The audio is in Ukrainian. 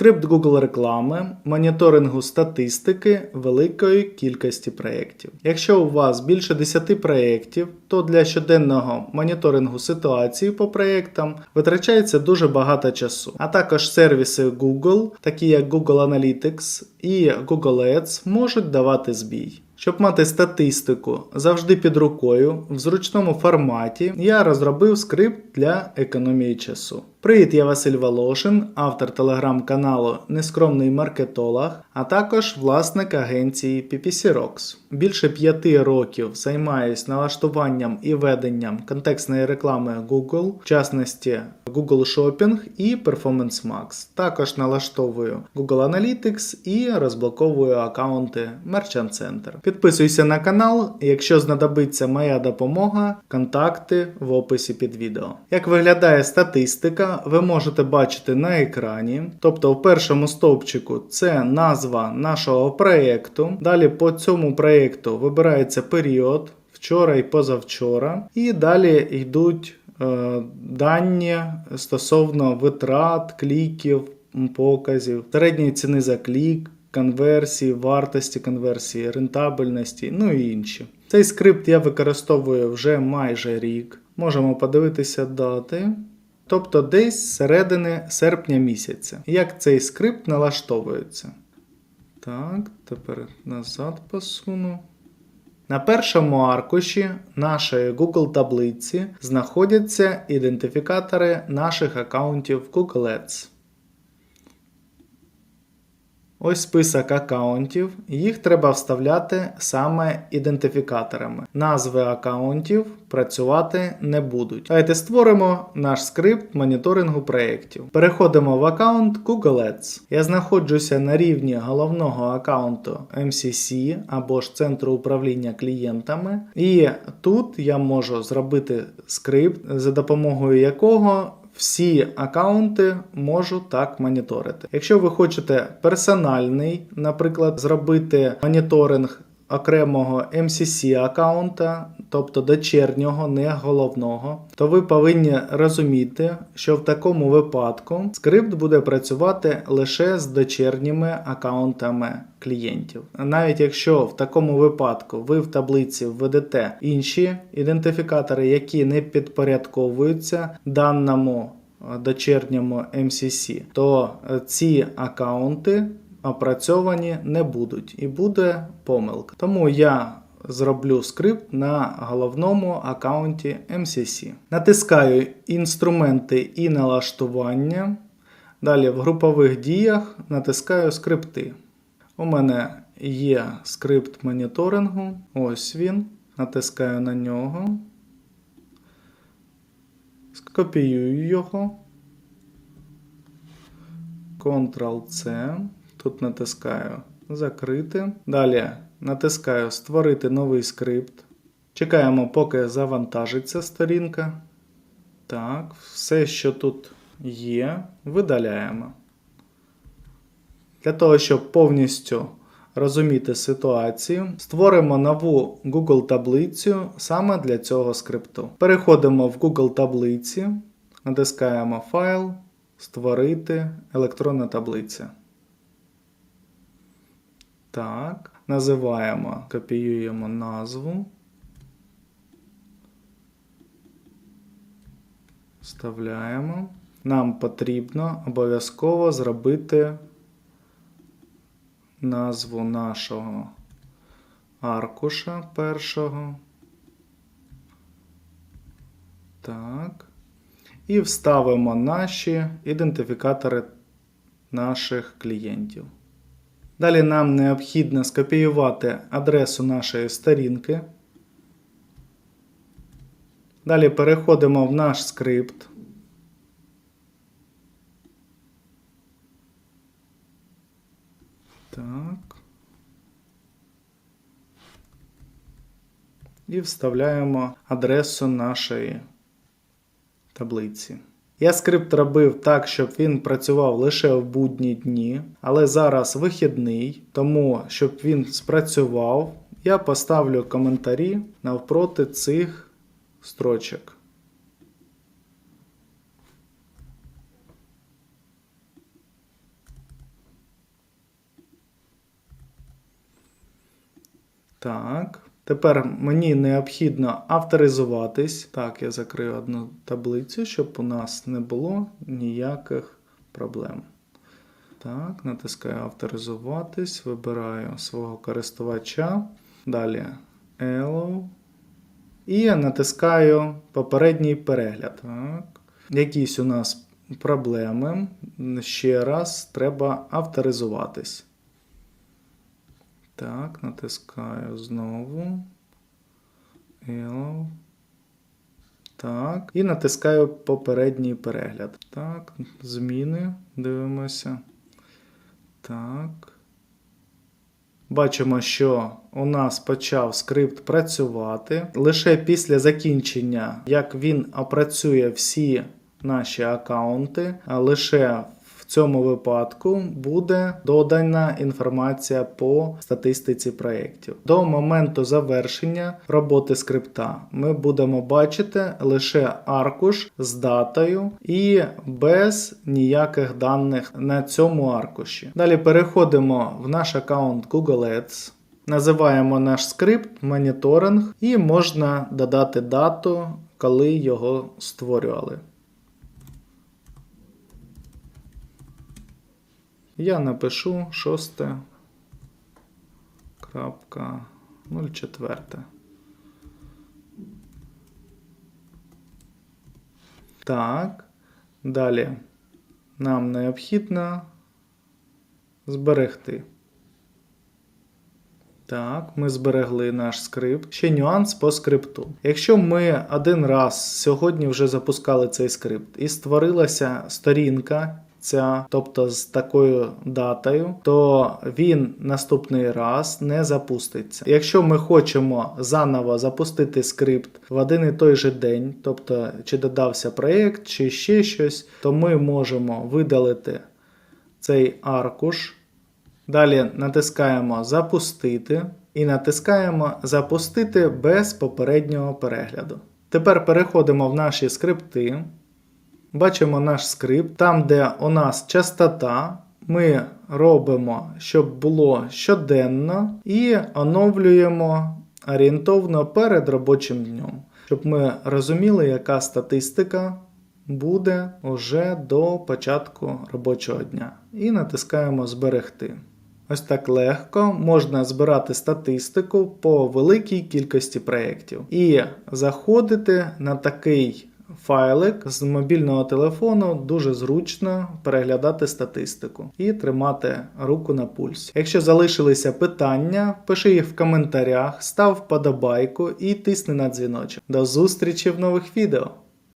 скрипт Google реклами, моніторингу статистики великої кількості проєктів. Якщо у вас більше 10 проєктів, то для щоденного моніторингу ситуації по проєктам витрачається дуже багато часу. А також сервіси Google, такі як Google Analytics і Google Ads, можуть давати збій. Щоб мати статистику завжди під рукою в зручному форматі, я розробив скрипт для економії часу. Привіт, я Василь Волошин, автор телеграм-каналу Нескромний маркетолог, а також власник агенції PPC Rocks. Більше п'яти років займаюсь налаштуванням і веденням контекстної реклами Google, в частності Google Shopping і Performance Max. Також налаштовую Google Analytics і розблоковую аккаунти Merchant Center. Підписуйся на канал, якщо знадобиться моя допомога, контакти в описі під відео. Як виглядає статистика, ви можете бачити на екрані. Тобто в першому стовпчику це назва нашого проєкту. Далі по цьому проєкту вибирається період. Вчора і позавчора, і далі йдуть е, дані стосовно витрат, кліків, показів, середньої ціни за клік, конверсії, вартості конверсії, рентабельності, ну і інші. Цей скрипт я використовую вже майже рік. Можемо подивитися дати. Тобто десь з середини серпня місяця. Як цей скрипт налаштовується? Так, тепер назад посуну. На першому аркуші нашої Google таблиці знаходяться ідентифікатори наших аккаунтів Google Ads. Ось список аккаунтів, їх треба вставляти саме ідентифікаторами. Назви аккаунтів працювати не будуть. Давайте створимо наш скрипт моніторингу проєктів. Переходимо в аккаунт Google Ads. Я знаходжуся на рівні головного аккаунту MCC або ж центру управління клієнтами. І тут я можу зробити скрипт, за допомогою якого всі аккаунти можу так моніторити. Якщо ви хочете персональний, наприклад, зробити моніторинг окремого MCC аккаунта, тобто дочернього, не головного, то ви повинні розуміти, що в такому випадку скрипт буде працювати лише з дочерніми аккаунтами клієнтів. Навіть якщо в такому випадку ви в таблиці введете інші ідентифікатори, які не підпорядковуються даному е, дочерньому MCC, то е, ці аккаунти опрацьовані не будуть і буде помилка. Тому я зроблю скрипт на головному аккаунті MCC. Натискаю інструменти і налаштування. Далі в групових діях натискаю скрипти. У мене є скрипт моніторингу. Ось він. Натискаю на нього. Скопіюю його. Ctrl-C. Тут натискаю Закрити. Далі натискаю Створити новий скрипт. Чекаємо, поки завантажиться сторінка. Так, все, що тут є, видаляємо. Для того, щоб повністю розуміти ситуацію, створимо нову Google таблицю саме для цього скрипту. Переходимо в Google таблиці, натискаємо Файл, Створити електронна таблиця. Так, називаємо, копіюємо назву. Вставляємо. Нам потрібно обов'язково зробити назву нашого аркуша першого. Так. І вставимо наші ідентифікатори наших клієнтів. Далі нам необхідно скопіювати адресу нашої сторінки. Далі переходимо в наш скрипт. Так. І вставляємо адресу нашої таблиці. Я скрипт робив так, щоб він працював лише в будні дні, але зараз вихідний, тому щоб він спрацював, я поставлю коментарі навпроти цих строчок. Так. Тепер мені необхідно авторизуватись. Так, я закрию одну таблицю, щоб у нас не було ніяких проблем. Так, натискаю авторизуватись, вибираю свого користувача. Далі Hello. І натискаю попередній перегляд. Так. Якісь у нас проблеми. Ще раз треба авторизуватись. Так, натискаю знову. Hello. Так. І натискаю попередній перегляд. Так, зміни. Дивимося. Так. Бачимо, що у нас почав скрипт працювати. Лише після закінчення, як він опрацює всі наші аккаунти, лише цьому випадку буде додана інформація по статистиці проєктів. До моменту завершення роботи скрипта ми будемо бачити лише аркуш з датою і без ніяких даних на цьому аркуші. Далі переходимо в наш аккаунт Google Ads. Називаємо наш скрипт моніторинг і можна додати дату, коли його створювали. Я напишу 6.04. Так. Далі нам необхідно зберегти. Так, ми зберегли наш скрипт. Ще нюанс по скрипту. Якщо ми один раз сьогодні вже запускали цей скрипт і створилася сторінка. Тобто з такою датою, то він наступний раз не запуститься. Якщо ми хочемо заново запустити скрипт в один і той же день, тобто чи додався проєкт, чи ще щось, то ми можемо видалити цей аркуш. Далі натискаємо Запустити і натискаємо Запустити без попереднього перегляду. Тепер переходимо в наші скрипти. Бачимо наш скрипт. Там, де у нас частота, ми робимо, щоб було щоденно, і оновлюємо орієнтовно перед робочим днем, щоб ми розуміли, яка статистика буде уже до початку робочого дня. І натискаємо Зберегти. Ось так легко можна збирати статистику по великій кількості проєктів і заходити на такий файлик з мобільного телефону дуже зручно переглядати статистику і тримати руку на пульсі. Якщо залишилися питання, пиши їх в коментарях, став вподобайку і тисни на дзвіночок. До зустрічі в нових відео!